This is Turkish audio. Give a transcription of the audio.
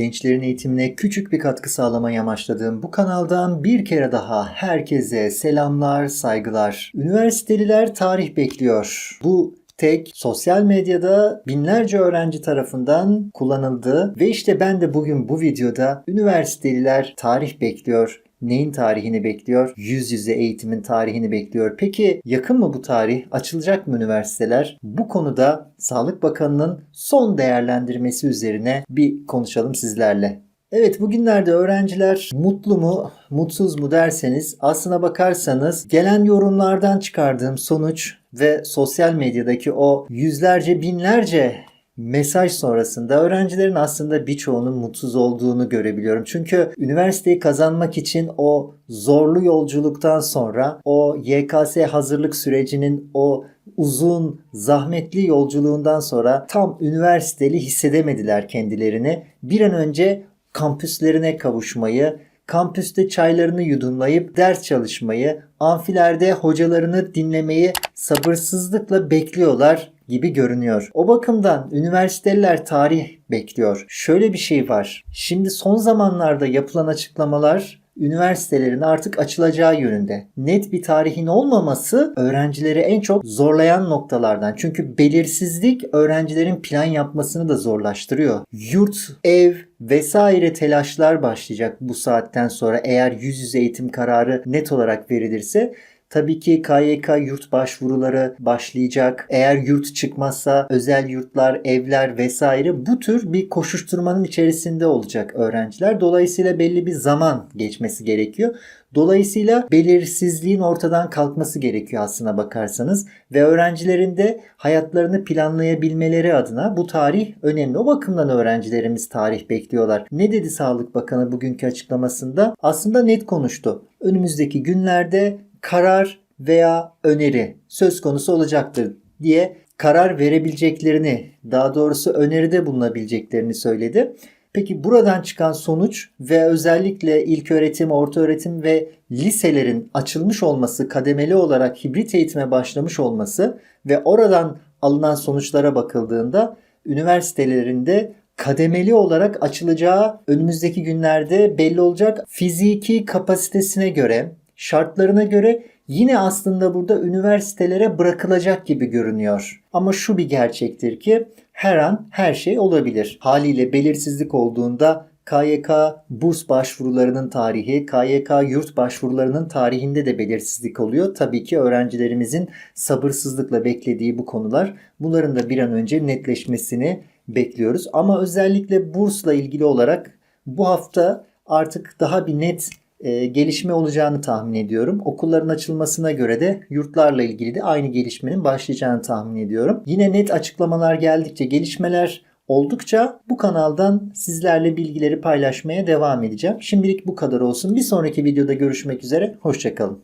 Gençlerin eğitimine küçük bir katkı sağlamayı amaçladığım bu kanaldan bir kere daha herkese selamlar, saygılar. Üniversiteliler tarih bekliyor. Bu tek sosyal medyada binlerce öğrenci tarafından kullanıldı ve işte ben de bugün bu videoda üniversiteliler tarih bekliyor. Neyin tarihini bekliyor? Yüz yüze eğitimin tarihini bekliyor. Peki yakın mı bu tarih? Açılacak mı üniversiteler? Bu konuda Sağlık Bakanı'nın son değerlendirmesi üzerine bir konuşalım sizlerle. Evet bugünlerde öğrenciler mutlu mu, mutsuz mu derseniz aslına bakarsanız gelen yorumlardan çıkardığım sonuç ve sosyal medyadaki o yüzlerce binlerce mesaj sonrasında öğrencilerin aslında birçoğunun mutsuz olduğunu görebiliyorum. Çünkü üniversiteyi kazanmak için o zorlu yolculuktan sonra o YKS hazırlık sürecinin o uzun, zahmetli yolculuğundan sonra tam üniversiteli hissedemediler kendilerini. Bir an önce kampüslerine kavuşmayı, kampüste çaylarını yudumlayıp ders çalışmayı, amfilerde hocalarını dinlemeyi sabırsızlıkla bekliyorlar gibi görünüyor. O bakımdan üniversiteliler tarih bekliyor. Şöyle bir şey var. Şimdi son zamanlarda yapılan açıklamalar üniversitelerin artık açılacağı yönünde. Net bir tarihin olmaması öğrencileri en çok zorlayan noktalardan. Çünkü belirsizlik öğrencilerin plan yapmasını da zorlaştırıyor. Yurt, ev vesaire telaşlar başlayacak bu saatten sonra eğer yüz yüze eğitim kararı net olarak verilirse. Tabii ki KYK yurt başvuruları başlayacak. Eğer yurt çıkmazsa özel yurtlar, evler vesaire bu tür bir koşuşturmanın içerisinde olacak öğrenciler. Dolayısıyla belli bir zaman geçmesi gerekiyor. Dolayısıyla belirsizliğin ortadan kalkması gerekiyor aslına bakarsanız ve öğrencilerin de hayatlarını planlayabilmeleri adına bu tarih önemli. O bakımdan öğrencilerimiz tarih bekliyorlar. Ne dedi Sağlık Bakanı bugünkü açıklamasında? Aslında net konuştu. Önümüzdeki günlerde karar veya öneri söz konusu olacaktır diye karar verebileceklerini, daha doğrusu öneride bulunabileceklerini söyledi. Peki buradan çıkan sonuç ve özellikle ilk öğretim, orta öğretim ve liselerin açılmış olması, kademeli olarak hibrit eğitime başlamış olması ve oradan alınan sonuçlara bakıldığında üniversitelerinde kademeli olarak açılacağı önümüzdeki günlerde belli olacak. Fiziki kapasitesine göre, şartlarına göre yine aslında burada üniversitelere bırakılacak gibi görünüyor. Ama şu bir gerçektir ki her an her şey olabilir. Haliyle belirsizlik olduğunda KYK burs başvurularının tarihi, KYK yurt başvurularının tarihinde de belirsizlik oluyor. Tabii ki öğrencilerimizin sabırsızlıkla beklediği bu konular. Bunların da bir an önce netleşmesini bekliyoruz. Ama özellikle bursla ilgili olarak bu hafta artık daha bir net e, gelişme olacağını tahmin ediyorum. Okulların açılmasına göre de yurtlarla ilgili de aynı gelişmenin başlayacağını tahmin ediyorum. Yine net açıklamalar geldikçe gelişmeler oldukça bu kanaldan sizlerle bilgileri paylaşmaya devam edeceğim. Şimdilik bu kadar olsun. Bir sonraki videoda görüşmek üzere. Hoşçakalın.